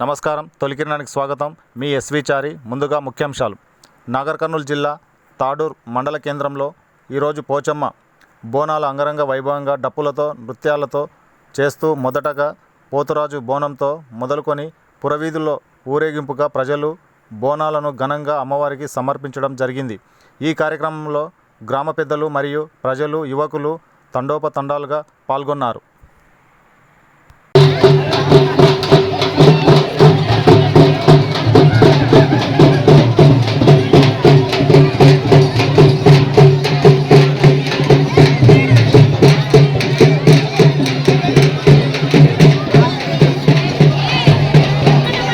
నమస్కారం. తొలికిరణానికి స్వాగతం. మీ ఎస్వి చారి. ముందుగా ముఖ్యాంశాలు. నాగర్ కర్నూలు జిల్లా తాడూర్ మండల కేంద్రంలో ఈరోజు పోచమ్మ బోనాల అంగరంగ వైభవంగా డప్పులతో నృత్యాలతో చేస్తూ మొదటగా పోతురాజు బోనంతో మొదలుకొని పురవీధుల్లో ఊరేగింపుగా ప్రజలు బోనాలను ఘనంగా అమ్మవారికి సమర్పించడం జరిగింది. ఈ కార్యక్రమంలో గ్రామ పెద్దలు మరియు ప్రజలు యువకులు తండోపతండాలుగా పాల్గొన్నారు.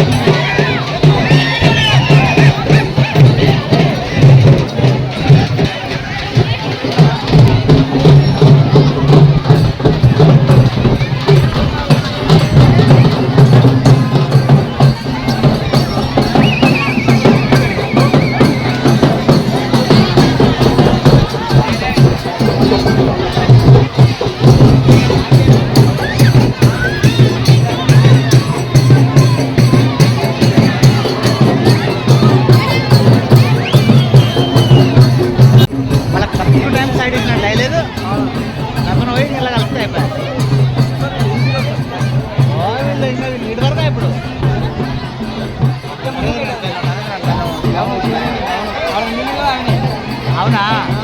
Thank you. 好难